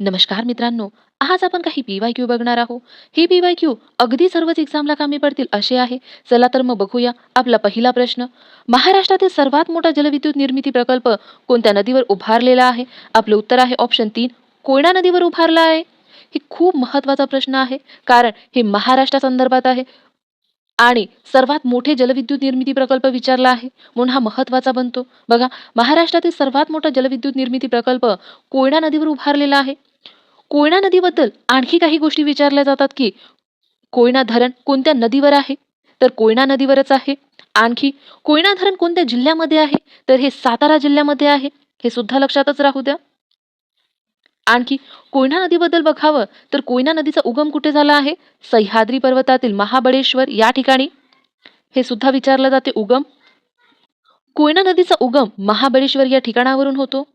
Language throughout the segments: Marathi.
नमस्कार मित्रांनो आज आपण काही पी वाय क्यू बघणार आहोत. हे पी वाय क्यू अगदी सर्वच एक्झामला कामी पडतील असे आहे. चला तर मग बघूया आपला पहिला प्रश्न. महाराष्ट्रातील सर्वात मोठा जलविद्युत निर्मिती प्रकल्प कोणत्या नदीवर उभारलेला आहे? आपलं उत्तर आहे ऑप्शन तीन कोयना नदीवर उभारला आहे. हे खूप महत्त्वाचा प्रश्न आहे कारण हे महाराष्ट्रासंदर्भात आहे. आणि सर्वात मोठे जलविद्युत निर्मिती प्रकल्प विचारला आहे. म्हणून हा महत्त्वाचा बनतो. बघा महाराष्ट्रातील सर्वात मोठा जलविद्युत निर्मिती प्रकल्प कोयना नदीवर उभारलेला आहे. कोयना नदीबद्दल आणखी काही गोष्टी विचारल्या जातात की कोयना धरण कोणत्या नदीवर आहे? तर कोयना नदीवरच आहे. आणखी कोयना धरण कोणत्या जिल्ह्यामध्ये आहे? तर हे सातारा जिल्ह्यामध्ये आहे. हे सुद्धा लक्षातच राहू द्या. आणखी कोयना नदीबद्दल बघावं तर कोयना नदीचा उगम कुठे झाला आहे? सह्याद्री पर्वतातील महाबळेश्वर या ठिकाणी. हे सुद्धा विचारलं जाते उगम. कोयना नदीचा उगम महाबळेश्वर या ठिकाणावरून होतो.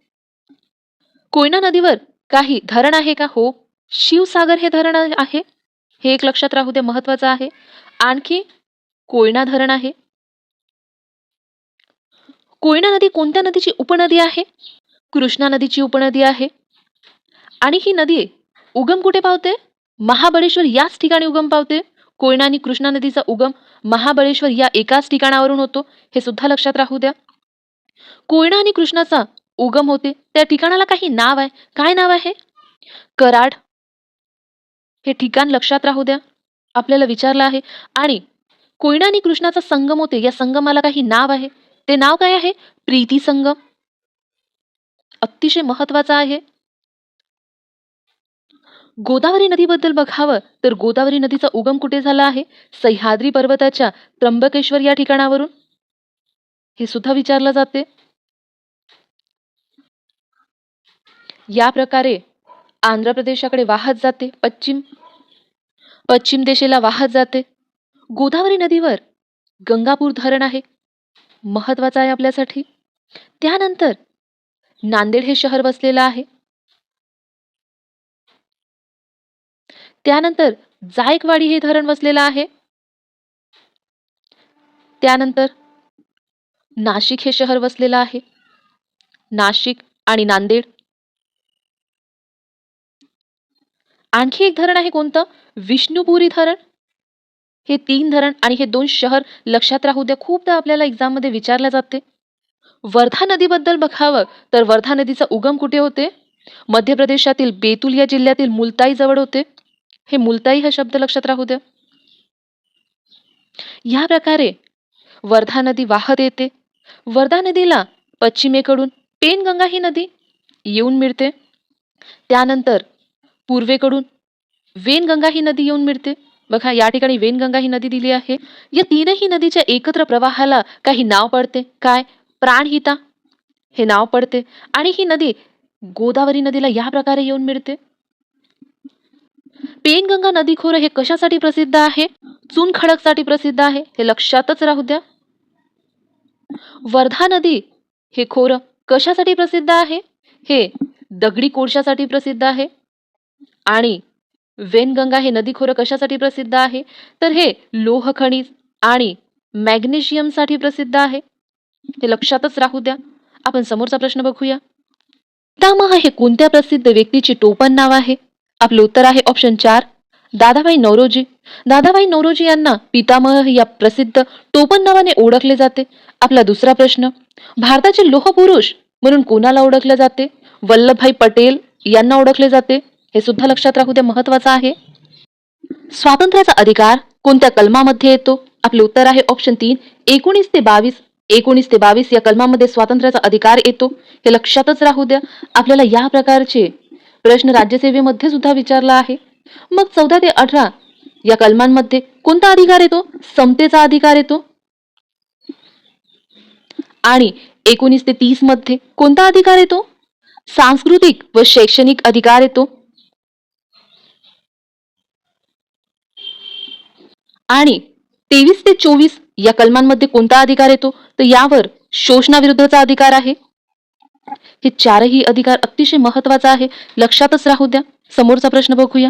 कोयना नदीवर काही धरण आहे का? हो. शिवसागर हे धरण आहे. हे एक लक्षात राहू दे महत्वाचं आहे. आणखी कोयना धरण आहे. कोयना नदी कोणत्या नदीची उपनदी आहे? कृष्णा नदीची उपनदी आहे. आणि ही नदी उगम कुठे पावते? महाबळेश्वर याच ठिकाणी उगम पावते. कोयना आणि कृष्णा नदीचा उगम महाबळेश्वर या एकाच ठिकाणावरून होतो. हे सुद्धा लक्षात राहू द्या. कोयना आणि कृष्णाचा उगम होते. त्या ठिकाणाला काही नाव आहे. काय नाव आहे? कराड. हे ठिकाण लक्षात राहू द्या. आपल्याला विचारलं आहे. आणि कोयना आणि कृष्णाचा संगम होते. या संगमाला काही नाव आहे. ते नाव काय आहे? प्रीती संगम. अतिशय महत्त्वाचा आहे. गोदावरी नदीबद्दल बघावं तर गोदावरी नदीचा उगम कुठे झाला आहे? सह्याद्री पर्वताच्या त्र्यंबकेश्वर या ठिकाणावरून. हे सुद्धा विचारलं जाते. या प्रकारे आंध्र प्रदेशाकडे वाहत जाते पश्चिम पश्चिम दिशेला वाहत जाते. गोदावरी नदीवर गंगापूर धरण आहे. महत्वाचं आहे आपल्यासाठी. त्यानंतर नांदेड हे शहर वसलेलं आहे. त्यानंतर जायकवाडी हे धरण वसलेलं आहे. त्यानंतर नाशिक हे शहर वसलेलं आहे. नाशिक आणि नांदेड आणखी एक धरण आहे कोणतं? विष्णुपुरी धरण. हे तीन धरण आणि हे दोन शहर लक्षात राहू द्या खूपदा आपल्याला एक्झाममध्ये विचारलं जाते. वर्धा नदीबद्दल बघावं तर वर्धा नदीचा उगम कुठे होते? मध्य प्रदेशातील बेतुल या जिल्ह्यातील मुलताई जवळ होते. हे मुलताई हा शब्द लक्षात राहू द्या. या प्रकारे वर्धा नदी वाहत येते. वर्धा नदीला पश्चिमेकडून पेनगंगा ही नदी येऊन मिळते. त्यानंतर पूर्वेकडून वेनगंगा ही नदी येऊन मिळते. बघा या ठिकाणी वेनगंगा ही नदी दिली आहे. या तीनही नदीच्या एकत्र प्रवाहाला काही नाव पडते. काय? प्राणहिता हे नाव पडते. आणि ही नदी गोदावरी नदीला या प्रकारे येऊन मिळते. पेनगंगा नदी खोरं हे कशासाठी प्रसिद्ध आहे? चुनखडकसाठी प्रसिद्ध आहे. हे लक्षातच राहू द्या. वर्धा नदी हे खोरं कशासाठी प्रसिद्ध आहे? हे दगडी कोळशासाठी प्रसिद्ध आहे. आणि वेनगंगा हे नदीखोरं कशासाठी प्रसिद्ध आहे? तर हे लोह खनिज आणि मॅग्नेशियमसाठी प्रसिद्ध आहे. हे लक्षातच राहू द्या. आपण समोरचा प्रश्न बघूया. पितामह हे कोणत्या प्रसिद्ध व्यक्तीचे टोपण नाव आहे? आपलं उत्तर आहे ऑप्शन चार दादाभाई नवरोजी दादाभाई नवरोजी यांना पितामह या प्रसिद्ध टोपण नावाने ओळखले जाते. आपला दुसरा प्रश्न भारताचे लोहपुरुष म्हणून कोणाला ओळखले जाते? वल्लभभाई पटेल यांना ओळखले जाते. हे सुद्धा लक्षात राहू द्या महत्वाचं आहे. स्वातंत्र्याचा अधिकार कोणत्या कलमामध्ये येतो? आपले उत्तर आहे ऑप्शन तीन. एकोणीस ते बावीस एकोणीस ते बावीस या कलमामध्ये स्वातंत्र्याचा अधिकार येतो. हे लक्षातच राहू द्या. आपल्याला या प्रकारचे प्रश्न राज्यसेवेमध्ये सुद्धा विचारला आहे. मग चौदा ते अठरा या कलमांमध्ये कोणता अधिकार येतो? समतेचा अधिकार येतो. आणि एकोणीस ते तीसमध्ये कोणता अधिकार येतो? सांस्कृतिक व शैक्षणिक अधिकार येतो. आणि तेवीस ते चोवीस या कलमांमध्ये कोणता अधिकार येतो? तर यावर शोषणाविरुद्धचा अधिकार आहे. हे चारही अधिकार अतिशय महत्त्वाचा आहे. लक्षातच राहू द्या. समोरचा प्रश्न बघूया.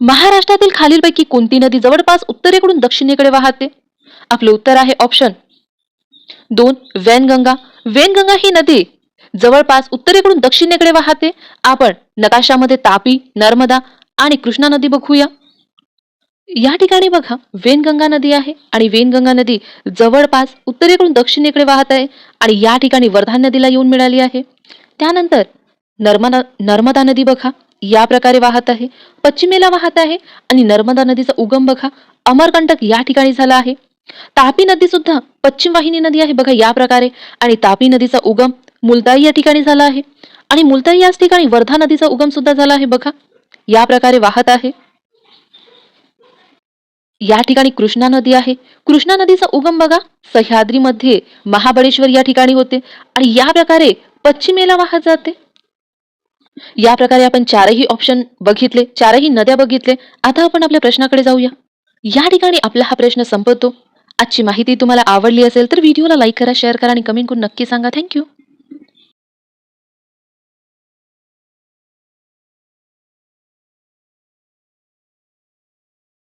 महाराष्ट्रातील खालीलपैकी कोणती नदी जवळपास उत्तरेकडून दक्षिणेकडे वाहते? आपलं उत्तर आहे ऑप्शन दोन वैनगंगा. वेनगंगा ही नदी जवळपास उत्तरेकडून दक्षिणेकडे वाहते. आपण नकाशामध्ये तापी नर्मदा आणि कृष्णा नदी बघूया. या ठिकाणी बघा वेनगंगा नदी आहे आणि वेनगंगा नदी जवळपास उत्तरेकडून दक्षिणेकडे वाहत आहे आणि या ठिकाणी वर्धा नदीला येऊन मिळाली आहे. त्यानंतर नर्मदा नर्मदा नदी बघा या प्रकारे वाहत आहे. पश्चिमेला वाहत आहे आणि नर्मदा नदीचा उगम बघा अमरकंटक या ठिकाणी झाला आहे. तापी नदी सुद्धा पश्चिम वाहिनी नदी आहे बघा या प्रकारे आणि तापी नदीचा उगम मुलताई या ठिकाणी झाला आहे. आणि मुलताई याच ठिकाणी वर्धा नदीचा उगम सुद्धा झाला आहे बघा या प्रकारे वाहत आहे. या ठिकाणी कृष्णा नदी आहे. कृष्णा नदीचा उगम बघा. सह्याद्रीमध्ये महाबळेश्वर या ठिकाणी होते. आणि या प्रकारे पश्चिमेला वाहत जाते. या प्रकारे आपण चारही ऑप्शन बघितले चारही नद्या बघितले. आता आपण आपल्या प्रश्नाकडे जाऊया. या ठिकाणी आपला हा प्रश्न संपवतो आजची माहिती तुम्हाला आवडली असेल तर व्हिडिओला लाईक करा शेअर करा आणि कमेंट करून नक्की सांगा. थँक्यू